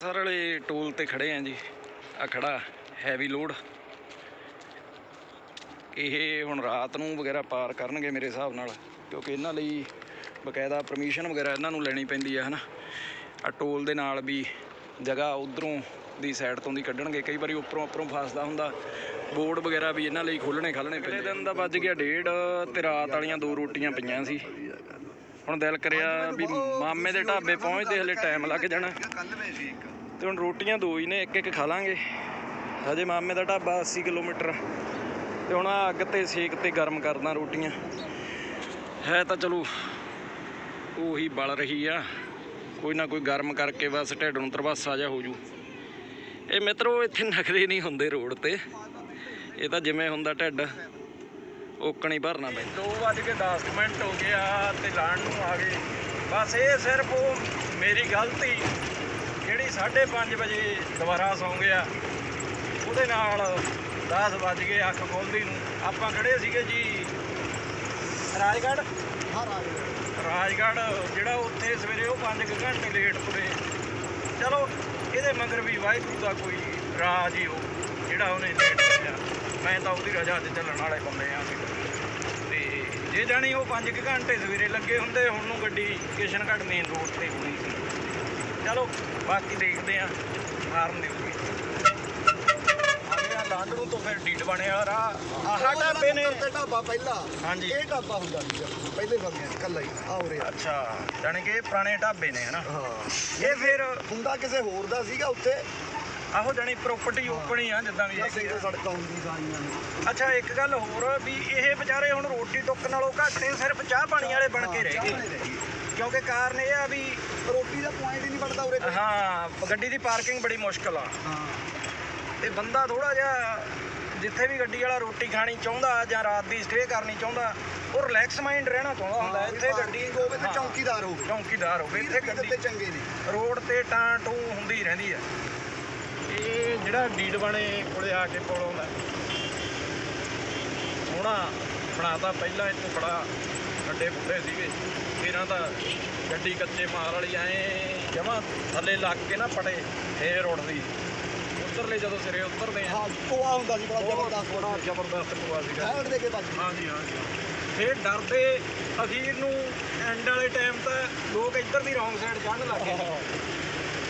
Sir ਵਾਲੇ toll ਤੇ ਖੜੇ ਆਂ ਜੀ। ਆ ਖੜਾ ਹੈਵੀ ਲੋਡ ਇਹ ਹੁਣ ਰਾਤ ਨੂੰ ਵਗੈਰਾ ਪਾਰ ਕਰਨਗੇ ਮੇਰੇ ਹਿਸਾਬ ਨਾਲ, ਕਿਉਂਕਿ ਇਹਨਾਂ ਲਈ ਬਕਾਇਦਾ ਪਰਮਿਸ਼ਨ ਵਗੈਰਾ ਇਹਨਾਂ ਨੂੰ ਲੈਣੀ ਪੈਂਦੀ ਹੈ ਹਨਾ। ਆ ਟੋਲ ਦੇ ਨਾਲ ਵੀ ਜਗ੍ਹਾ ਉਧਰੋਂ ਦੀ ਸਾਈਡ ਤੋਂ ਦੀ ਕੱਢਣਗੇ। ਕਈ ਵਾਰੀ ਉੱਪਰੋਂ ਉੱਪਰੋਂ ਫਸਦਾ ਹੁੰਦਾ। ਬੋਰਡ ਵਗੈਰਾ ਵੀ ਇਹਨਾਂ ਲਈ ਖੋਲਣੇ ਖਾਲਣੇ ਪੈਂਦੇ ਦਿਨ ਦਾ ਵੱਜ ਗਿਆ ਡੇਢ ਤੇ ਰਾਤ ਵਾਲੀਆਂ ਦੋ ਰੋਟੀਆਂ ਪਈਆਂ ਸੀ। ਹੁਣ ਦਿਲ ਕਰਿਆ ਵੀ ਮਾਮੇ ਦੇ ਢਾਬੇ ਪਹੁੰਚਦੇ ਹਲੇ ਟਾਈਮ ਲੱਗ ਜਾਣਾ। ਤੇ ਹੁਣ ਰੋਟੀਆਂ ਦੋ ਹੀ ਨੇ ਇੱਕ ਇੱਕ ਖਾ ਲਾਂਗੇ। ਹਜੇ ਮਾਮੇ ਦਾ ਢਾਬਾ 80 ਕਿਲੋਮੀਟਰ। ਤੇ ਹੁਣ ਅੱਗ ਤੇ ਸੇਕ ਤੇ ਗਰਮ ਕਰਦਾ ਰੋਟੀਆਂ। ਹੈ ਤਾਂ ਚਲੋ ਉਹੀ ਬਲ ਰਹੀ ਆ। ਕੋਈ ਨਾ ਕੋਈ ਗਰਮ ਕਰਕੇ ਬਸ ਢਿੱਡ ਨੂੰ ਤਰਵਾਸਾ ਜਾ ਹੋ ਜੂ। ਇਹ ਮਿੱਤਰੋ ਇੱਥੇ ਨਖਰੇ ਨਹੀਂ ਹੁੰਦੇ ਰੋਡ ਤੇ। ਇਹ ਤਾਂ ਜਿਵੇਂ ਹੁੰਦਾ ਢਿੱਡ। ਓਕਣ ਹੀ ਭਰਨਾ ਪੈਂਦਾ। 2 ਵੱਜ ਕੇ 10 ਮਿੰਟ ਹੋ ਗਿਆ ਤੇ ਲਾਣ ਨੂੰ ਆ ਗਏ। ਬਸ ਇਹ ਸਿਰਫ ਉਹ ਮੇਰੀ ਗਲਤੀ ਜਿਹੜੀ 5:30 ਵਜੇ ਦੁਬਾਰਾ ਸੌਂ ਗਿਆ। ਉਹਦੇ ਨਾਲ 10 ਵੱਜ ਗਏ ਅੱਖ ਖੋਲਦੀ ਨੂੰ। ਆਪਾਂ ਖੜੇ ਸੀਗੇ ਜੀ ਰਾਜਗੜ੍ਹ? ਰਾਜਗੜ੍ਹ। ਜਿਹੜਾ ਉੱਥੇ ਸਵੇਰੇ ਉਹ 5 ਘੰਟੇ ਲੇਟ ਤੁਰੇ। ਚਲੋ ਇਹਦੇ ਮਗਰ ਵੀ ਵਾਹਿਗੁਰੂ ਦਾ ਕੋਈ ਰਾਜ ਹੀ ਹੋ ਜਿਹੜਾ ਉਹਨੇ ਲੇਟ ਮੈਂ ਤਾਂ ਉਹਦੀ ਰਜਾ ਤੇ ਚੱਲਣ ਵਾਲੇ ਬੰਦੇ ਆ ਤੇ ਜੇ ਜਾਣੀ ਉਹ 5 ਘੰਟੇ ਸਵੇਰੇ ਲੱਗੇ ਹੁੰਦੇ ਹੁਣ ਨੂੰ ਗੱਡੀ ਕਿਸ਼ਨਗੜ੍ਹ ਮੇਨ ਰੋਡ ਤੇ ਹੋਣੀ ਸੀ। ਚਲੋ ਬਾਕੀ ਦੇਖਦੇ ਆ ਹਾਰਨ ਦੇਊਗੀ ਆ ਗਿਆ ਲਾਂਡਰੂ ਤੋਂ ਫਿਰ ਡੀਡ ਬਣਿਆ ਰਾਹ ਆਹ ਢਾਬੇ ਨੇ ਢਾਬਾ ਪਹਿਲਾ। ਹਾਂਜੀ। ਇਹ ਢਾਬਾ ਹੁੰਦਾ ਸੀਗਾ ਪਹਿਲੇ 'ਚ ਕੱਲਾ ਹੀ ਆ ਉਰੇ ਆ। ਅੱਛਾ ਜਾਣੀ ਕਿ ਇਹ ਪੁਰਾਣੇ ਢਾਬੇ ਨੇ ਹਨਾ? ਹਾਂ। ਇਹ ਫਿਰ ਹੁੰਦਾ ਕਿਸੇ ਹੋਰ ਦਾ ਸੀਗਾ ਉੱਥੇ ਆਹੋ ਜਾਣੀ ਪ੍ਰਾਪਰਟੀ ਓਪਨ ਹੀ ਆ ਜਿੱਦਾਂ ਵੀ ਸਿੰਗਲ ਸੜਕਾਂ ਹੁੰਦੀ ਸਾਰੀਆਂ ਨੇ। ਅੱਛਾ ਇੱਕ ਗੱਲ ਹੋਰ ਵੀ ਇਹ ਵਿਚਾਰੇ ਹੁਣ ਰੋਟੀ ਟੁੱਕ ਨਾਲੋਂ ਘੱਟ ਨੇ ਸਿਰਫ ਚਾਹ ਪਾਣੀ ਵਾਲੇ ਬਣ ਕੇ ਰਹਿ ਗਏ। ਕਿਉਂਕਿ ਕਾਰਨ ਇਹ ਆ ਵੀ ਰੋਟੀ ਦਾ ਪੁਆਇੰਟ ਹੀ ਨਹੀਂ ਬਣਦਾ ਉਰੇ ਕੋਈ। ਹਾਂ ਗੱਡੀ ਦੀ ਪਾਰਕਿੰਗ ਬੜੀ ਮੁਸ਼ਕਲ ਆ। ਹਾਂ। ਤੇ ਬੰਦਾ ਥੋੜਾ ਜਿਹਾ ਜਿੱਥੇ ਵੀ ਗੱਡੀ ਵਾਲਾ ਰੋਟੀ ਖਾਣੀ ਚਾਹੁੰਦਾ ਜਾਂ ਰਾਤ ਦੀ ਸਟੇ ਕਰਨੀ ਚਾਹੁੰਦਾ ਉਹ ਰਿਲੈਕਸ ਮਾਈਂਡ ਰਹਿਣਾ ਚਾਹੁੰਦਾ ਹੁੰਦਾ ਇੱਥੇ ਗੱਡੀ ਹੋਵੇ ਤੇ ਹਾਂ, ਚੌਕੀਦਾਰ ਹੋਵੇ। ਚੌਕੀਦਾਰ ਹੋਵੇ ਇੱਥੇ ਗੱਡੀ ਚੰਗੇ ਨੇ। ਰੋਡ ਤੇ ਟਾਂ ਟੂ ਹੁੰਦੀ ਰਹਿੰਦੀ ਆ। ਇਹ ਜਿਹੜਾ ਡੀਡ ਬਣੇ ਕੋਲੇ ਆ ਕੇ ਪੁਲ ਆਉਂਦਾ ਸੋਹਣਾ ਬਣਾਤਾ। ਪਹਿਲਾਂ ਇੱਥੇ ਬੜਾ ਵੱਡੇ ਬੁੱਢੇ ਸੀਗੇ। ਇਹਨਾਂ ਦਾ ਗੱਡੀ ਕੱਚੇ ਮਾਲ ਵਾਲੀ ਐ ਜਮਾ ਥੱਲੇ ਲੱਗ ਕੇ ਨਾ ਪਟੇ ਫੇਰ ਉੱਡਦੀ। ਉੱਤਰਲੇ ਜਦੋਂ ਸਿਰੇ ਉਤਰਦੇ ਆ। ਹਾਂ ਕੋਆ ਹੁੰਦਾ ਸੀ ਬੜਾ ਜ਼ਬਰਦਸਤ ਬੜਾ ਜ਼ਬਰਦਸਤ ਕੁਆ ਸੀਗਾ। ਸਾਈਡ ਦੇ ਕੇ ਬਾਜੀ ਹਾਂਜੀ ਹਾਂਜੀ। ਫੇਰ ਡਰਦੇ ਅਖੀਰ ਨੂੰ ਐਂਡ ਵਾਲੇ ਟਾਈਮ ਤਾਂ ਲੋਕ ਇੱਧਰ ਦੀ ਰੌਂਗ ਸਾਈਡ ਚੜ੍ਹਨ ਲੱਗ ਗਏ।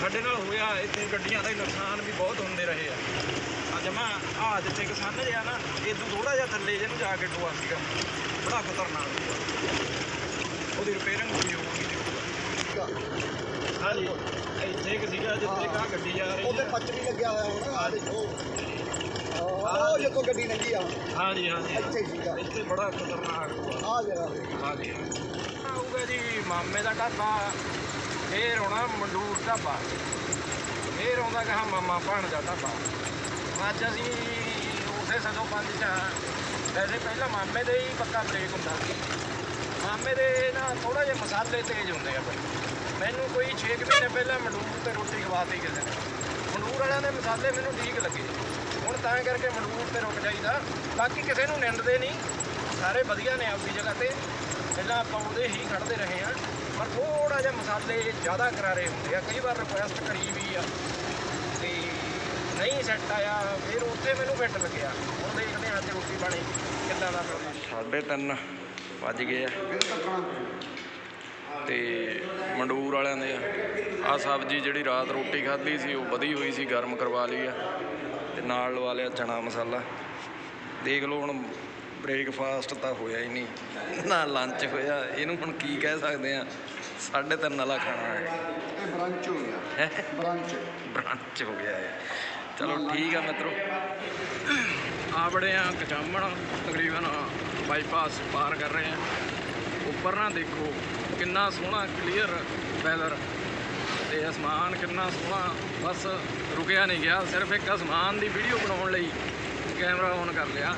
ਸਾਡੇ ਨਾਲ ਹੋਇਆ ਇੱਥੇ ਗੱਡੀਆਂ ਦਾ ਨੁਕਸਾਨ ਵੀ ਬਹੁਤ ਹੁੰਦੇ ਰਹੇ ਆ। ਆ ਜਮਾ ਆ ਜਿੱਥੇ ਕਿਸਾਨ ਜਿਆ ਨਾ ਇਹ ਤੋਂ ਥੋੜਾ ਜਿਹਾ ਥੱਲੇ ਜਿਹਨੂੰ ਜਾ ਕੇ ਟੋਆ ਸੀਗਾ। ਬੜਾ ਖਤਰਨਾਕ ਉਹਦੀ ਰਿਪੇਅਰਿੰਗ ਹੋਈ ਹੋਊਗੀ ਹਾਂਜੀ। ਇੱਥੇ ਇੱਕ ਸੀਗਾ ਜਿੱਥੇ ਕਾ ਗੱਡੀ ਜਾ ਰਹੀ ਉਹਦੇ ਪੱਚ ਵੀ ਲੱਗਿਆ ਹੋਇਆ ਹੁਣ। ਆ ਦੇਖੋ ਆਹ, ਜਦੋਂ ਗੱਡੀ ਲੰਗੀ ਆ। ਹਾਂਜੀ ਹਾਂਜੀ। ਇੱਥੇ ਸੀਗਾ। ਇੱਥੇ ਬੜਾ ਖਤਰਨਾਕ ਆ ਤੇ। ਹਾਂਜੀ। ਆਊਗਾ ਜੀ ਮਾਮੇ ਦਾ ਢਾਬਾ। ਫੇਰ ਆਉਣਾ ਮੰਡੂਰ ਢਾਬਾ ਫੇਰ ਆਉਂਦਾ ਕਹਾ ਮਾਮਾ ਭਾਣ ਦਾ ਢਾਬਾ ਅੱਜ ਅਸੀਂ ਉਸੇ ਸਦੋਂ ਪੰਜ ਚਾ ਵੈਸੇ ਪਹਿਲਾਂ ਮਾਮੇ ਦੇ ਹੀ ਪੱਕਾ ਬ੍ਰੇਕ ਹੁੰਦਾ ਸੀ। ਮਾਮੇ ਦੇ ਨਾ ਥੋੜਾ ਜਿਹਾ ਮਸਾਲੇ ਤੇਜ਼ ਹੁੰਦੇ ਆ ਬਈ। ਮੈਨੂੰ ਕੋਈ 6 ਮਹੀਨੇ ਪਹਿਲਾਂ ਮੰਡੂਰ ਤੇ ਰੋਟੀ ਖਵਾਤੀ ਕਿਸੇ ਨੇ। ਮੰਡੂਰ ਵਾਲਿਆਂ ਦੇ ਮਸਾਲੇ ਮੈਨੂੰ ਠੀਕ ਲੱਗੇ। ਹੁਣ ਤਾਂ ਕਰਕੇ ਮੰਡੂਰ ਤੇ ਰੁਕ ਜਾਈਦਾ। ਬਾਕੀ ਕਿਸੇ ਨੂੰ ਨਿੰਦਦੇ ਨਹੀਂ। ਸਾਰੇ ਵਧੀਆ ਨੇ ਆਪਦੀ ਜਗ੍ਹਾ ਤੇ। ਪਹਿਲਾਂ ਆਪਾਂ ਉਹਦੇ ਹੀ ਖੜਦੇ ਰਹੇ ਆ ਪਰ ਥੋੜਾ ਜਿਹਾ ਮਸਾਲੇ ਜ਼ਿਆਦਾ ਕਰਾਰੇ ਹੁੰਦੇ ਆ, ਕਈ ਵਾਰ ਰਿਕੁਐਸਟ ਕਰੀ ਵੀ ਆ ਤੇ ਨਹੀਂ ਸੈੱਟ ਆਇਆ, ਫਿਰ ਉੱਥੇ ਮੈਨੂੰ ਫਿੱਟ ਲੱਗਿਆ। ਹੁਣ ਦੇਖਦੇ ਹਾਂ ਅੱਜ ਰੋਟੀ ਪਾਣੀ ਕਿੱਦਾਂ ਦਾ ਸਾਢੇ ਤਿੰਨ ਵੱਜ ਗਏ ਆ। ਤੇ ਮੰਡੂਰ ਵਾਲਿਆਂ ਦੇ ਆ। ਸਬਜ਼ੀ ਜਿਹੜੀ ਰਾਤ ਰੋਟੀ ਖਾਧੀ ਸੀ, ਉਹ ਵਧੀ ਹੋਈ ਸੀ, ਗਰਮ ਕਰਵਾ ਲਈ ਆ। ਤੇ ਨਾਲ ਲਵਾ ਲਿਆ ਚਣਾ ਮਸਾਲਾ। ਦੇਖ ਲਓ ਹੁਣ ਬ੍ਰੇਕਫਾਸਟ ਤਾਂ ਹੋਇਆ ਹੀ ਨਹੀਂ। ਨਾ ਲੰਚ ਹੋਇਆ। ਇਹਨੂੰ ਹੁਣ ਕੀ ਕਹਿ ਸਕਦੇ ਆ? ਸਾਢੇ ਤਿੰਨ ਵਾਲਾ ਖਾਣਾ ਹੈ। ਇਹ ਬ੍ਰਾਂਚ ਹੋ ਗਿਆ। ਹੈਂ? ਬ੍ਰਾਂਚ ਬ੍ਰਾਂਚ ਹੋ ਗਿਆ ਹੈ ਚਲੋ ਠੀਕ ਆ ਮਿੱਤਰੋ। ਆ ਬੜੇ ਆ ਕਚਾਮਣ ਤਕਰੀਬਨ ਬਾਈਪਾਸ ਪਾਰ ਕਰ ਰਹੇ ਆ। ਉੱਪਰ ਨਾ ਦੇਖੋ ਕਿੰਨਾ ਸੋਹਣਾ ਕਲੀਅਰ ਵੈਦਰ ਤੇ ਅਸਮਾਨ ਕਿੰਨਾ ਸੋਹਣਾ ਬਸ ਰੁਕਿਆ ਨਹੀਂ ਗਿਆ। ਸਿਰਫ ਇੱਕ ਅਸਮਾਨ ਦੀ ਵੀਡੀਓ ਬਣਾਉਣ ਲਈ ਕੈਮਰਾ ਔਨ ਕਰ ਲਿਆ।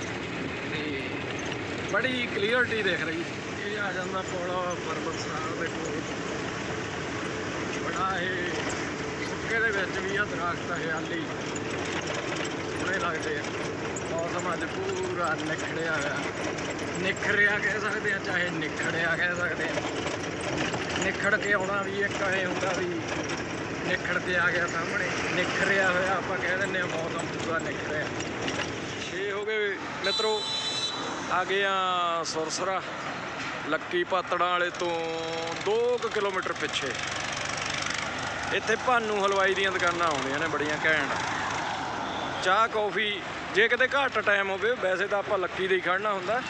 ਬੜੀ ਕਲੀਅਰਟੀ ਦਿਖ ਰਹੀ ਇਹ ਆ ਜਾਂਦਾ ਕੋਲ ਪਰਬਤ ਸਾਹਿਬ ਦੇ ਕੋਲ। ਬੜਾ ਇਹ ਸੁੱਕੇ ਦੇ ਵਿੱਚ ਵੀ ਆ, ਦਰਖਤ, ਹਰਿਆਲੀ। ਸੋਹਣੇ ਲੱਗਦੇ ਆ। ਮੌਸਮ ਅੱਜ ਪੂਰਾ ਨਿਖੜਿਆ ਹੋਇਆ। ਨਿਖਰਿਆ ਕਹਿ ਸਕਦੇ ਆ, ਚਾਹੇ ਨਿਖੜਿਆ ਕਹਿ ਸਕਦੇ ਆ। ਨਿਖੜ ਕੇ ਆਉਣਾ ਵੀ ਇੱਕ ਐ ਹੁੰਦਾ ਵੀ ਨਿਖੜ ਕੇ ਆ ਗਿਆ ਸਾਹਮਣੇ। ਨਿਖਰਿਆ ਹੋਇਆ ਆਪਾਂ ਕਹਿ ਦਿੰਦੇ ਆ, ਮੌਸਮ ਪੂਰਾ ਨਿਖਰਿਆ 6 ਹੋ ਗਏ ਮਿੱਤਰੋ। ਆ ਗਏ ਆ ਸੁਰਸਰਾ, ਲੱਕੀ ਪਾਤੜਾਂ ਵਾਲੇ ਤੋਂ 2 ਕਿਲੋਮੀਟਰ ਪਿੱਛੇ। ਇੱਥੇ ਭਾਨੂ ਹਲਵਾਈ ਦੀਆਂ ਦੁਕਾਨਾਂ ਆਉਂਦੀਆਂ ਨੇ, ਬੜੀਆਂ ਘੈਂਟ। ਚਾਹ, ਕੌਫੀ, ਜੇ ਕਿਤੇ ਘੱਟ ਟਾਈਮ ਹੋਵੇ, ਵੈਸੇ ਤਾਂ ਆਪਾਂ ਲੱਕੀ ਦੇ ਹੀ ਖੜਨਾ ਹੁੰਦਾ।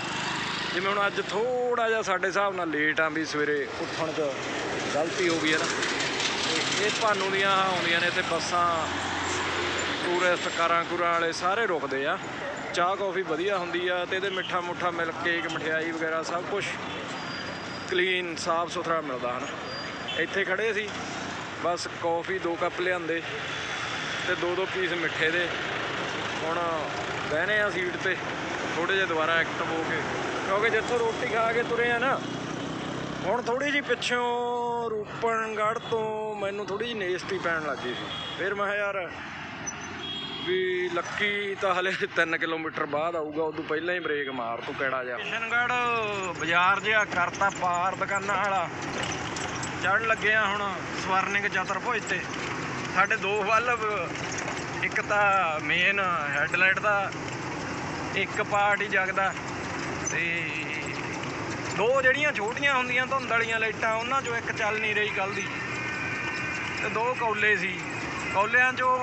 ਜਿਵੇਂ ਹੁਣ ਅੱਜ ਥੋੜਾ ਜਿਹਾ ਸਾਡੇ ਹਿਸਾਬ ਨਾਲ ਲੇਟ ਆ ਵੀ ਸਵੇਰੇ ਉੱਠਣ 'ਚ ਗਲਤੀ ਹੋ ਗਈ ਹੈ ਨਾ। ਇਹ ਭਾਨੂ ਦੀਆਂ ਆਉਂਦੀਆਂ ਨੇ ਤੇ ਬੱਸਾਂ ਟੂਰਿਸਟ ਕਾਰਾਂ ਕੁਰਾਂ ਵਾਲੇ ਸਾਰੇ ਰੁਕਦੇ ਆ। ਚਾਹ ਕੌਫੀ ਵਧੀਆ ਹੁੰਦੀ ਆ ਤੇ ਇਹਦੇ ਮਿੱਠਾ ਮੁੱਠਾ ਮਿਲ ਕੇਕ ਮਠਿਆਈ ਵਗੈਰਾ ਸਭ ਕੁਝ ਕਲੀਨ ਸਾਫ਼ ਸੁਥਰਾ ਮਿਲਦਾ ਹਨ। ਇੱਥੇ ਖੜੇ ਸੀ, ਬਸ ਕੌਫੀ ਦੋ ਕੱਪ ਲਿਆਂਦੇ ਤੇ ਦੋ ਦੋ ਪੀਸ ਮਿੱਠੇ ਦੇ। ਹੁਣ ਬਹਿਨੇ ਆ ਸੀਟ ਤੇ ਥੋੜੇ ਜਿਹਾ ਦੁਬਾਰਾ ਐਕਟਿਵ ਹੋ ਕੇ। ਕਿਉਂਕਿ ਜਿੱਥੋਂ ਰੋਟੀ ਖਾ ਕੇ ਤੁਰੇ ਆ ਨਾ, ਹੁਣ ਥੋੜੀ ਜਿਹੀ ਪਿੱਛੋਂ ਰੂਪਨਗੜ੍ਹ ਤੋਂ ਮੈਨੂੰ ਥੋੜੀ ਜਿਹੀ ਨੇਸਤੀ ਪੈਣ ਲੱਗ ਗਈ ਸੀ। ਫਿਰ ਮੈਂ ਕਿਹਾ ਯਾਰ ਵੀ ਲੱਕੀ ਤਾਂ ਹਲੇ 3 ਕਿਲੋਮੀਟਰ ਬਾਅਦ ਆਊਗਾ, ਉਦੋਂ ਪਹਿਲਾਂ ਹੀ ਬ੍ਰੇਕ ਮਾਰ ਤੂੰ ਕਿਹੜਾ ਜਾ ਕਿਸ਼ਨਗੜ੍ਹ ਬਾਜ਼ਾਰ ਜਿਹਾ ਕਰਤਾ ਪਾਰ ਦੁਕਾਨਾਂ ਵਾਲਾ। ਚੜਨ ਲੱਗਿਆ ਆ ਹੁਣ ਸਵਰਨਿੰਗ ਚਤਰਭੁਜ ਤੇ। ਸਾਡੇ ਦੋ ਵੱਲ ਇੱਕ ਤਾਂ ਮੇਨ ਹੈਡਲਾਈਟ ਦਾ, ਇੱਕ ਪਾਰਟ ਹੀ ਜਗਦਾ। ਤੇ ਦੋ ਜਿਹੜੀਆਂ ਛੋਟੀਆਂ ਹੁੰਦੀਆਂ ਧੁੰਦ ਵਾਲੀਆਂ ਲਾਈਟਾਂ, ਉਹਨਾਂ ਚੋਂ ਇੱਕ ਚੱਲ ਨਹੀਂ ਰਹੀ ਕੱਲ ਦੀ। ਤੇ ਦੋ ਕੌਲੇ ਸੀ। ਕੌਲਿਆਂ ਚੋਂ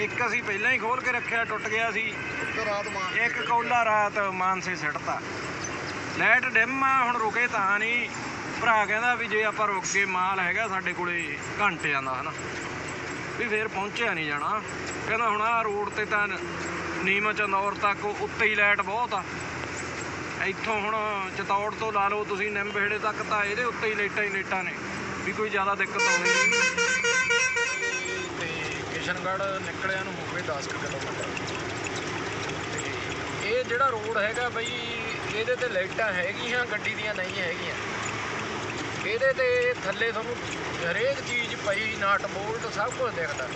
ਇੱਕ ਅਸੀਂ ਪਹਿਲਾਂ ਹੀ ਖੋਲ ਕੇ ਰੱਖਿਆ ਟੁੱਟ ਗਿਆ ਸੀ। ਇੱਕ ਰਾਤ ਮਾਰ ਇੱਕ ਕੌਲਾ ਰਾਤ ਮਾਨਸੇ ਸਿੱਟਤਾ। ਲਾਈਟ ਡਿਮ ਆ ਹੁਣ ਰੁਕੇ ਤਾਂ ਨਹੀਂ। ਭਰਾ ਕਹਿੰਦਾ ਵੀ ਜੇ ਆਪਾਂ ਰੁਕ ਕੇ ਮਾਲ ਹੈਗਾ ਸਾਡੇ ਕੋਲੇ ਘੰਟਿਆਂ ਦਾ ਹਨਾ। ਵੀ ਫੇਰ ਪਹੁੰਚਿਆ ਨਹੀਂ ਜਾਣਾ। ਕਹਿੰਦਾ ਹੁਣ ਆ ਰੋਡ ਤੇ ਤਾਂ ਨੀਮ ਚੰਦੌਰ ਤੱਕ ਉੱਤੇ ਹੀ ਲਾਈਟ ਬਹੁਤ ਆ। ਇੱਥੋਂ ਹੁਣ ਚਤੌੜ ਤੋਂ ਲਾ ਲਓ ਤੁਸੀਂ ਨਿੰਬੇੜੇ ਤੱਕ ਤਾਂ ਇਹਦੇ ਉੱਤੇ ਹੀ ਲਾਈਟਾਂ ਹੀ ਲਾਈਟਾਂ ਨੇ। ਵੀ ਕੋਈ ਜ਼ਿਆਦਾ ਦਿੱਕਤ ਆਉਣੀ ਨਹੀਂ। ਕਿਸ਼ਨਗੜ੍ਹ ਨਿਕਲਿਆ ਨੂੰ ਹੋ ਗਏ 10 ਕੁ ਕਿਲੋਮੀਟਰ। ਇਹ ਜਿਹੜਾ ਰੋਡ ਹੈਗਾ ਬਈ, ਇਹਦੇ ਤੇ ਲਾਈਟਾਂ ਹੈਗੀਆਂ, ਗੱਡੀ ਦੀਆਂ ਨਹੀਂ ਹੈਗੀਆਂ। ਇਹਦੇ ਤੇ ਥੱਲੇ ਤੁਹਾਨੂੰ ਹਰੇਕ ਚੀਜ਼ ਪਈ, ਨਟ ਬੋਲਟ ਸਭ ਕੁਝ ਦਿਖਦਾ।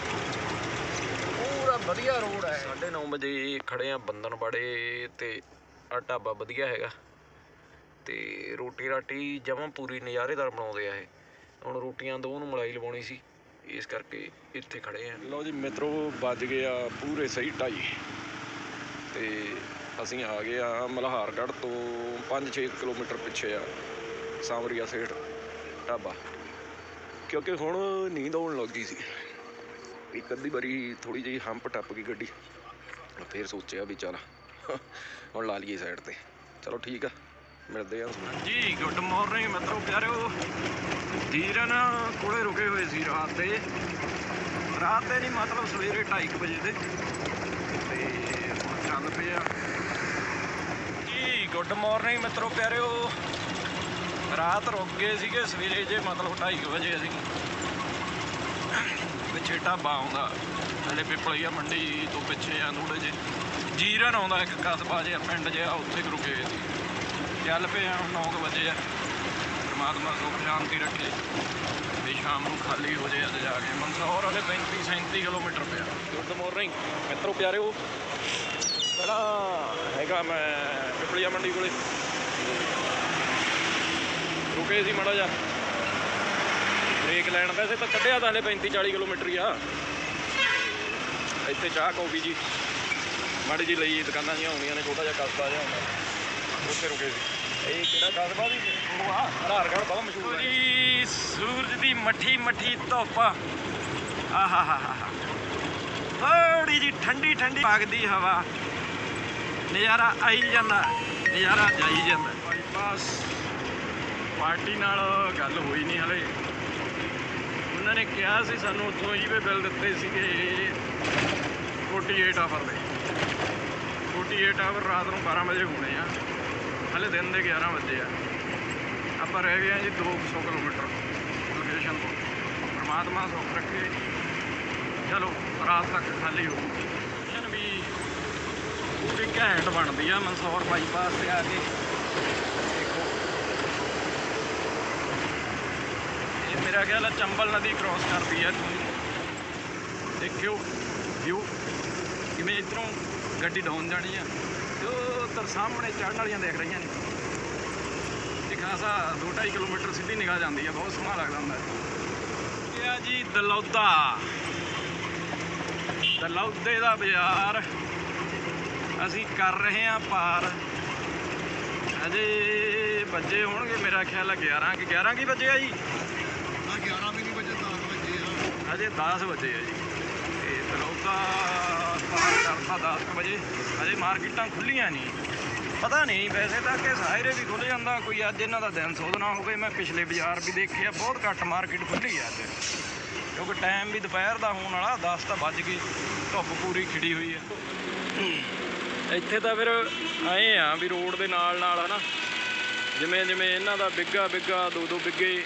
ਪੂਰਾ ਵਧੀਆ ਰੋਡ ਹੈ। 9:30 ਵਜੇ ਖੜੇ ਆ ਬੰਦਨਵਾੜੇ ਤੇ ਆ ਢਾਬਾ ਵਧੀਆ ਹੈਗਾ। ਤੇ ਰੋਟੀ ਰਾਟੀ ਜਮਾਂ ਪੂਰੀ ਨਜ਼ਾਰੇਦਾਰ ਬਣਾਉਂਦੇ ਆ ਇਹ। ਹੁਣ ਰੋਟੀਆਂ ਦੋ ਨੂੰ ਮਲਾਈ ਲਵਾਉਣੀ ਸੀ। ਇਸ ਕਰਕੇ ਇੱਥੇ ਖੜੇ ਆ। ਲਓ ਜੀ ਮਿੱਤਰੋ ਵੱਜ ਗਏ ਆ ਪੂਰੇ ਸਹੀ ਢਾਈ। ਤੇ ਅਸੀਂ ਆ ਗਏ ਆ ਮਲਹਾਰਗੜ੍ਹ ਤੋਂ 5-6 ਕਿਲੋਮੀਟਰ ਪਿੱਛੇ ਆ ਸਾਮਰੀਆ ਸੇਠ ਢਾਬਾ। ਕਿਉਂਕਿ ਹੁਣ ਨੀਂਦ ਆਉਣ ਲੱਗੀ ਸੀ। ਇੱਕ ਅੱਧੀ ਵਾਰੀ ਥੋੜੀ ਜਿਹੀ ਹੰਪ ਟੱਪ ਗਈ ਗੱਡੀ। ਫੇਰ ਸੋਚਿਆ ਵੀ ਚੱਲ ਹੁਣ ਲਾ ਲਈਏ ਸਾਈਡ ਤੇ। ਚਲੋ ਠੀਕ ਆ ਮਿਲਦੇ ਆ ਜੀ ਗੁੱਡ ਮਾਰਨਿੰਗ ਮਿੱਤਰੋ ਪਿਆਰਿਓ। ਧੀਰਨ ਕੋਲੇ ਰੁਕੇ ਹੋਏ ਸੀ ਰਾਤ ਦੇ। ਰਾਤ ਤੇ ਨਹੀਂ, ਮਤਲਬ ਸਵੇਰੇ 2:30 ਵਜੇ ਦੇ। ਤੇ ਹੁਣ ਚੱਲ ਪਏ ਆ। ਜੀ, ਗੁੱਡ ਮਾਰਨਿੰਗ ਮਿੱਤਰੋ, ਪਿਆਰਿਓ। ਰਾਤ ਰੁਕ ਗਏ ਸੀਗੇ, ਸਵੇਰੇ ਜੇ ਮਤਲਬ 2:30 ਵਜੇ ਅਸੀਂ। ਪਿੱਛੇ ਢਾਬਾ ਆਉਂਦਾ। ਹਲੇ ਪਿਪਲੀਆ ਮੰਡੀ ਤੋਂ ਪਿੱਛੇ ਆ ਥੋੜੇ ਜੇ ਜੀਰਨ ਆਉਂਦਾ, ਇੱਕ ਕਸਬਾ ਜਿਹਾ, ਪਿੰਡ ਜਿਹਾ, ਉੱਥੇ ਰੁਕੇ ਸੀ। ਚੱਲ ਪਏ ਆ 9 ਵਜੇ ਆ। ਪਰਮਾਤਮਾ ਸੁੱਖ, ਸ਼ਾਂਤੀ ਰੱਖੇ। ਵੀ ਸ਼ਾਮ ਨੂੰ ਖਾਲੀ ਹੋ ਜੇ ਅੱਜ ਜਾ ਕੇ। ਮਨਸੌਰ ਵਾਲੇ 35 37 ਕਿਲੋਮੀਟਰ ਪਿਆ। ਗੁੱਡ ਮਾਰਨਿੰਗ ਮਿੱਤਰੋ ਪਿਆਰਿਓ ਪਹਿਲਾਂ ਹੈਗਾ ਮੈਂ ਪਿਪਲੀਆ ਮੰਡੀ ਕੋਲੇ। ਰੁਕੇ ਸੀ ਮਾੜਾ ਜਿਹਾ। ਬ੍ਰੇਕ ਲੈਣ ਵੈਸੇ ਤਾਂ ਕੱਢਿਆ ਤਾਂ ਹਲੇ 35 40 ਕਿਲੋਮੀਟਰ ਹੀ ਆ। ਇੱਥੇ ਚਾਹ, ਕੌਫੀ ਜੀ। ਮਾੜੀ ਜੀ ਲਈ ਦੁਕਾਨਾਂ ਜੀਆਂ ਹੁੰਦੀਆਂ ਨੇ, ਛੋਟਾ ਜਿਹਾ ਕਸਬਾ ਜਿਹਾ ਹੁੰਦਾ। ਉੱਥੇ ਰੁਕੇ ਸੀ। ਇਹ ਕਿਹੜਾ ਕਸਬਾ ਵੀ ਉਹ ਆ ਹਰਾਰਗੜ੍ਹ ਬਹੁਤ ਮਸ਼ਹੂਰ ਹੈ। ਜੀ ਸੂਰਜ ਦੀ ਮੱਠੀ ਮੱਠੀ ਧੁੱਪ। ਆਹਾਹਾਹਾ ਥੋੜੀ ਜੀ ਠੰਡੀ ਠੰਡੀ ਵਗਦੀ ਹਵਾ। ਨਜ਼ਾਰਾ ਆਈ ਜਾਂਦਾ ਨਜ਼ਾਰਾ ਜਾਈ ਜਾਂਦਾ। ਬਾਈਪਾਸ। ਪਾਰਟੀ ਨਾਲ ਗੱਲ ਹੋਈ ਨਹੀਂ ਹਲੇ। ਉਹਨਾਂ ਨੇ ਕਿਹਾ ਸੀ ਸਾਨੂੰ ਉੱਥੋਂ ਈਵੇ ਬਿੱਲ ਦਿੱਤੇ ਸੀਗੇ। 48 ਆਵਰ ਦੇ। 48 ਆਵਰ ਰਾਤ ਨੂੰ 12 ਵਜੇ ਹੋਣੇ ਆ। ਹਲੇ ਦਿਨ ਦੇ 11 ਵਜੇ ਆ। ਆਪਾਂ ਰਹਿ ਗਏ ਆ ਜੀ 200 ਕਿਲੋਮੀਟਰ ਲੋਕੇਸ਼ਨ ਤੋਂ। ਪਰਮਾਤਮਾ ਸੁੱਖ ਰੱਖੇ। ਚਲੋ, ਰਾਤ ਤੱਕ ਖਾਲੀ ਹੋ ਲੋਕੇਸ਼ਨ ਵੀ ਪੂਰੀ ਘੈਂਟ ਬਣਦੀ ਆ ਮਨਸੌਰ ਬਾਈਪਾਸ ਤੇ ਆ ਕੇ। ਦੇਖੋ। ਇਹ ਮੇਰਾ ਖਿਆਲ ਹੈ ਚੰਬਲ ਨਦੀ ਕ੍ਰਾਸ ਕਰਦੀ ਆ। ਦੇਖਿਓ ਵਿਊ ਕਿਵੇਂ ਇਧਰੋਂ ਗੱਡੀ ਡਾਊਨ ਜਾਣੀ ਆ। ਤੇ ਉੱਧਰ ਸਾਹਮਣੇ ਚੜ੍ਹਨ ਵਾਲੀਆਂ ਦੇਖ ਰਹੀਆਂ ਨੇ। ਇਹ ਖਾਸਾ 2.5 ਕਿਲੋਮੀਟਰ ਸਿੱਧੀ ਨਿਗਾਹ ਜਾਂਦੀ ਆ ਬਹੁਤ ਸੋਹਣਾ ਲੱਗਦਾ ਹੁੰਦਾ। ਹੈ। ਇਹ ਆ ਜੀ ਦਲੌਦਾ। ਦਲੌਦੇ ਦਾ ਬਾਜ਼ਾਰ। ਅਸੀਂ ਕਰ ਰਹੇ ਹਾਂ ਪਾਰ। ਅਜੇ ਵੱਜੇ ਹੋਣਗੇ ਮੇਰਾ ਖਿਆਲ ਹੈ 11 ਕਿ 11 ਕੀ ਵੱਜੇ ਆ ਜੀ? ਆ 11 ਵੀ ਨਹੀਂ ਵਜੇ 10 ਵਜੇ ਆ। ਅਜੇ 10 ਵਜੇ ਆ ਜੀ। ਤੇ ਦਲੌਦਾ ਪਾਰ ਕਰਤਾ 10 ਕੁ ਵਜੇ। ਅਜੇ ਮਾਰਕੀਟਾਂ ਖੁੱਲੀਆਂ ਨਹੀਂ। ਪਤਾ ਨਹੀਂ, ਵੈਸੇ ਤਾਂ ਕਿ ਸਾਇਰੇ ਵੀ ਖੁੱਲ ਜਾਂਦਾ, ਕੋਈ ਅੱਜ ਇਹਨਾਂ ਦਾ ਦਿਨ ਸੋਧਣਾ ਹੋਵੇ। ਮੈਂ ਪਿਛਲੇ ਬਾਜ਼ਾਰ ਵੀ ਦੇਖਿਆ, ਬਹੁਤ ਘੱਟ ਮਾਰਕੀਟ ਖੁੱਲੀ ਆ ਅੱਜ। ਕਿਉਂਕਿ ਟਾਈਮ ਵੀ ਦੁਪਹਿਰ ਦਾ ਹੋਣ ਵਾਲਾ 10 ਤਾਂ ਵੱਜ ਗਏ, ਧੁੱਪ ਪੂਰੀ ਖਿੜੀ ਹੋਈ ਆ। ਇੱਥੇ ਤਾਂ ਫਿਰ ਆਏ ਆ ਵੀ ਰੋਡ ਦੇ ਨਾਲ ਨਾਲ, ਹਨਾ। ਜਿਵੇਂ ਜਿਵੇਂ ਇਹਨਾਂ ਦਾ ਬਿੱਗਾ ਬਿੱਗਾ ਦੋ ਦੋ ਬਿੱਗੇ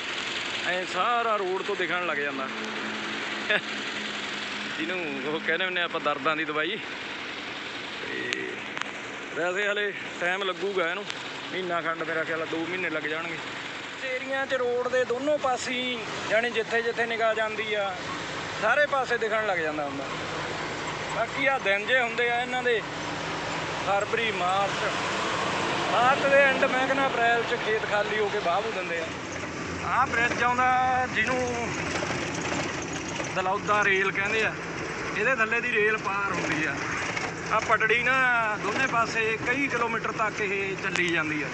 ਐ ਸਾਰਾ ਰੋਡ ਤੋਂ ਦਿਖਣ ਲੱਗ ਜਾਂਦਾ। ਜਿਹਨੂੰ ਉਹ ਕਹਿੰਦੇ ਹੁੰਦੇ ਆਪਾਂ ਦਰਦਾਂ ਦੀ ਦਵਾਈ। ਵੈਸੇ ਹਲੇ ਟਾਈਮ ਲੱਗੂਗਾ ਇਹਨੂੰ। ਮਹੀਨਾ ਖੰਡ ਮੇਰਾ ਖਿਆਲ 2 ਮਹੀਨੇ ਲੱਗ ਜਾਣਗੇ। ਏਰੀਆ 'ਚ ਰੋਡ ਦੇ ਦੋਨੋਂ ਪਾਸੇ, ਯਾਨੀ ਜਿੱਥੇ ਜਿੱਥੇ ਨਿਗਾਹ ਜਾਂਦੀ ਆ, ਸਾਰੇ ਪਾਸੇ ਦਿਖਣ ਲੱਗ ਜਾਂਦਾ ਹੁੰਦਾ। ਬਾਕੀ ਆ ਦਿਨ ਜੇ ਹੁੰਦੇ ਆ ਇਹਨਾਂ ਦੇ, ਫਰਵਰੀ, ਮਾਰਚ। ਮਾਰਚ ਦੇ ਐਂਡ ਮੈਂ ਕਹਿੰਦਾ ਅਪ੍ਰੈਲ 'ਚ ਖੇਤ ਖਾਲੀ ਹੋ ਕੇ ਬਾਹ ਬੂ ਦਿੰਦੇ ਆ। ਆਹ ਬ੍ਰਿਜ ਆਉਂਦਾ ਜਿਹਨੂੰ ਦਲੌਦਾ ਰੇਲ ਕਹਿੰਦੇ ਆ। ਇਹਦੇ ਥੱਲੇ ਦੀ ਰੇਲ ਪਾਰ ਹੁੰਦੀ ਆ। ਆ ਪਟੜੀ ਨਾ ਦੋਨੇ ਪਾਸੇ ਕਈ ਕਿਲੋਮੀਟਰ ਤੱਕ ਇਹ ਚੱਲੀ ਜਾਂਦੀ ਹੈ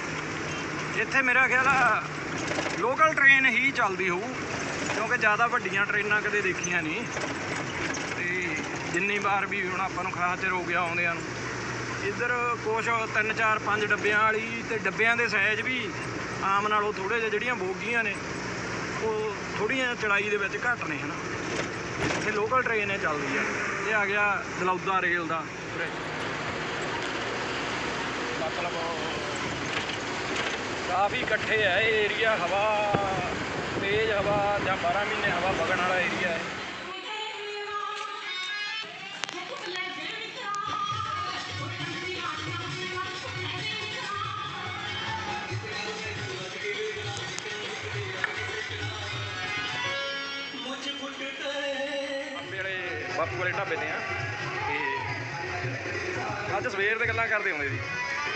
ਇੱਥੇ ਮੇਰਾ ਖਿਆਲ ਆ ਲੋਕਲ ਟ੍ਰੇਨ ਹੀ ਚੱਲਦੀ ਹੋਊ, ਕਿਉਂਕਿ ਜ਼ਿਆਦਾ ਵੱਡੀਆਂ ਟ੍ਰੇਨਾਂ ਕਦੇ ਦੇਖੀਆਂ ਨਹੀਂ। ਤੇ ਜਿੰਨੀ ਵਾਰ ਵੀ ਹੁਣ ਆਪਾਂ ਨੂੰ ਖਾਸ ਚਿਰ ਹੋ ਗਿਆ ਆਉਂਦਿਆਂ ਨੂੰ। ਇੱਧਰ ਕੁਛ 3 4 5 ਡੱਬਿਆਂ ਵਾਲੀ ਤੇ ਡੱਬਿਆਂ ਦੇ ਸਾਈਜ਼ ਵੀ ਆਮ ਨਾਲੋਂ ਥੋੜੇ ਜਿਹੇ ਜਿਹੜੀਆਂ ਬੋਗੀਆਂ ਨੇ, ਉਹ ਥੋੜੀਆਂ ਚੜਾਈ ਦੇ ਵਿੱਚ ਘੱਟ ਨੇ ਹਨਾ। ਇੱਥੇ ਲੋਕਲ ਟ੍ਰੇਨ ਹੈ ਚੱਲਦੀ ਆ। ਇਹ ਆ ਗਿਆ ਦਲੌਦਾ ਰੇਲ ਦਾ। ਮਤਲਬ ਕਾਫੀ ਇਕੱਠੇ ਹੈ ਇਹ ਏਰੀਆ ਹਵਾ ਤੇਜ਼ ਹਵਾ ਜਾਂ 12 ਮਹੀਨੇ ਹਵਾ ਵਗਣ ਵਾਲਾ ਏਰੀਆ ਹੈ। ਬਾਪੂ ਵਾਲੇ ਢਾਬੇ ਤੇ ਆ। ਅੱਜ ਸਵੇਰ ਦੇ ਗੱਲਾਂ ਕਰਦੇ ਹੁੰਦੇ ਸੀ।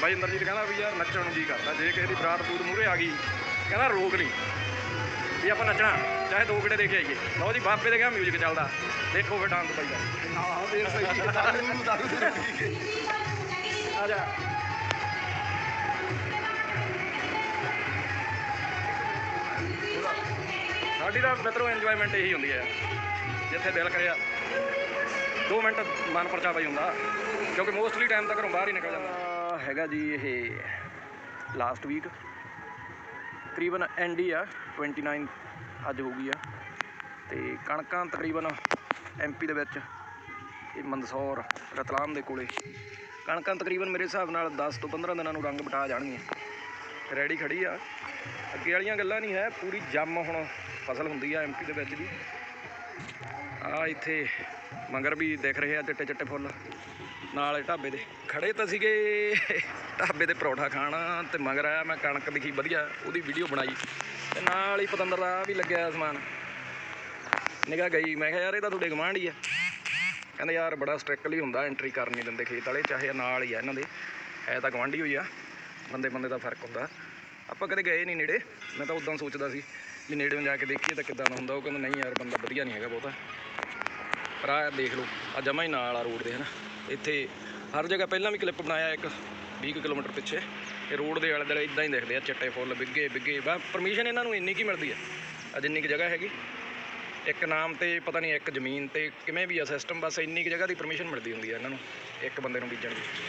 ਬਾਈ ਇੰਦਰਜੀਤ ਕਹਿੰਦਾ ਵੀ ਯਾਰ ਨੱਚਣ ਨੂੰ ਜੀ ਕਰਦਾ, ਜੇ ਕਿਸੇ ਦੀ ਬਰਾਤ ਬੂਤ ਮੂਰੇ ਆ ਗਈ, ਕਹਿੰਦਾ ਰੋਕ ਨਹੀਂ ਵੀ ਆਪਾਂ ਨੱਚਣਾ, ਚਾਹੇ ਦੋ ਗੇੜੇ ਦੇ ਕੇ ਆਈਏ। ਲਓ ਜੀ ਬਾਬੇ ਦੇ ਕਿਹਾ ਮਿਊਜ਼ਿਕ ਚੱਲਦਾ। ਦੇਖੋ ਫਿਰ ਡਾਂਸ ਬਾਈ ਦਾ। ਹਾਂ ਫੇਰ ਸਹੀ ਦਾਰੂ ਨੂੰ ਦਾਰੂ ਆ ਜਾ। ਸਾਡੀ ਤਾਂ ਮਿੱਤਰੋ ਇੰਜੋਇਮੈਂਟ ਇਹੀ ਹੁੰਦੀ ਹੈ ਜਿੱਥੇ ਦਿਲ ਕਰਿਆ। 2 ਮਿੰਟ ਮਨ ਪਰਚਾਵਾ ਹੀ ਹੁੰਦਾ, ਕਿਉਂਕਿ ਮੋਸਟਲੀ ਟਾਈਮ ਤਾਂ ਘਰੋਂ ਬਾਹਰ ਹੀ ਨਿਕਲ ਜਾਂਦਾ। ਹੈਗਾ ਜੀ ਇਹ ਲਾਸਟ ਵੀਕ ਤਕਰੀਬਨ ਐਂਡ ਹੀ ਆ 29 ਅੱਜ ਹੋ ਗਈ ਆ। ਤੇ ਕਣਕਾਂ ਤਕਰੀਬਨ ਐਮਪੀ ਦੇ ਵਿੱਚ, ਇਹ ਮੰਦਸੌਰ, ਰਤਲਾਮ ਦੇ ਕੋਲੇ। ਕਣਕਾਂ ਤਕਰੀਬਨ ਮੇਰੇ ਹਿਸਾਬ ਨਾਲ 10 ਤੋਂ 15 ਦਿਨਾਂ ਨੂੰ ਰੰਗ ਬਟਾ ਜਾਣਗੀਆਂ। ਰੈਡੀ ਖੜੀ ਆ। ਅੱਗੇ ਵਾਲੀਆਂ ਗੱਲਾਂ ਨਹੀਂ ਹੈ, ਪੂਰੀ ਜੰਮ ਹੁਣ ਫਸਲ ਹੁੰਦੀ ਆ ਐਮਪੀ ਦੇ ਵਿੱਚ ਵੀ ਆ ਇੱਥੇ ਮੰਗਰ ਵੀ ਦਿਖ ਰਹੇ ਆ ਚਿੱਟੇ ਚਿੱਟੇ ਫੁੱਲ। ਨਾਲ ਢਾਬੇ ਦੇ ਖੜੇ ਤਾਂ ਸੀਗੇ। ਢਾਬੇ ਦੇ ਪਰੌਠਾ ਖਾਣ ਤੇ ਮਗਰ ਆਇਆ, ਮੈਂ ਕਣਕ ਦਿਖੀ ਵਧੀਆ ਉਹਦੀ ਵੀਡੀਓ ਬਣਾਈ। ਤੇ ਨਾਲ ਹੀ ਪਤੰਦਰ ਦਾ ਵੀ ਲੱਗਿਆ ਸਮਾਨ। ਨਿਗਾਹ ਗਈ, ਮੈਂ ਕਿਹਾ ਯਾਰ ਇਹ ਤਾਂ ਤੁਹਾਡੇ ਗਵਾਂਢ ਹੀ ਆ। ਕਹਿੰਦੇ ਯਾਰ ਬੜਾ ਸਟ੍ਰਿਕਟਲੀ ਹੁੰਦਾ ਐਂਟਰੀ ਕਰਨ ਨਹੀਂ ਦਿੰਦੇ ਖੇਤ ਵਾਲੇ, ਚਾਹੇ ਨਾਲ ਹੀ ਆ ਇਹਨਾਂ ਦੇ। ਹੈ ਤਾਂ ਗਵਾਂਢੀ ਹੋਈ ਆ ਬੰਦੇ ਬੰਦੇ ਦਾ ਫ਼ਰਕ ਹੁੰਦਾ। ਆਪਾਂ ਕਦੇ ਗਏ ਨਹੀਂ ਨੇੜੇ। ਮੈਂ ਤਾਂ ਉਦਾਂ ਸੋਚਦਾ ਸੀ ਵੀ ਨੇੜੇੋਂ ਜਾ ਕੇ ਦੇਖੀਏ ਤਾਂ ਕਿੱਦਾਂ ਦਾ ਹੁੰਦਾ। ਉਹ ਕਹਿੰਦਾ, ਨਹੀਂ ਯਾਰ, ਬੰਦਾ ਵਧੀਆ ਨਹੀਂ ਹੈਗਾ ਬਹੁਤਾ। ਪਰ ਆ ਦੇਖ ਲਓ ਆ ਜਮਾ ਹੀ ਨਾਲ ਆ ਰੋਡ ਦੇ, ਹਨਾ। ਇੱਥੇ ਹਰ ਜਗ੍ਹਾ ਪਹਿਲਾਂ ਵੀ ਕਲਿੱਪ ਬਣਾਇਆ ਇੱਕ 20 ਕੁ ਕਿਲੋਮੀਟਰ ਪਿੱਛੇ। ਇਹ ਰੋਡ ਦੇ ਆਲੇ ਦੁਆਲੇ ਇਦਾਂ ਹੀ ਦੇਖਦੇ ਆ, ਚਿੱਟੇ ਫੁੱਲ, ਬਿੱਗੇ ਬਿੱਗੇ। ਬਸ ਪਰਮਿਸ਼ਨ ਇਹਨਾਂ ਨੂੰ ਇੰਨੀ ਕੀ ਮਿਲਦੀ ਆ? ਆ ਜਿੰਨੀ ਕੁ ਜਗ੍ਹਾ ਹੈਗੀ। ਇੱਕ ਨਾਮ ਤੇ, ਪਤਾ ਨਹੀਂ ਇੱਕ ਜ਼ਮੀਨ ਤੇ, ਕਿਵੇਂ ਵੀ ਆ ਸਿਸਟਮ ਬਸ ਇੰਨੀ ਕੁ ਜਗ੍ਹਾ ਦੀ ਪਰਮਿਸ਼ਨ ਮਿਲਦੀ ਹੁੰਦੀ ਆ ਇਹਨਾਂ ਨੂੰ, ਇੱਕ ਬੰਦੇ ਨੂੰ ਬੀਜਣ ਦੀ।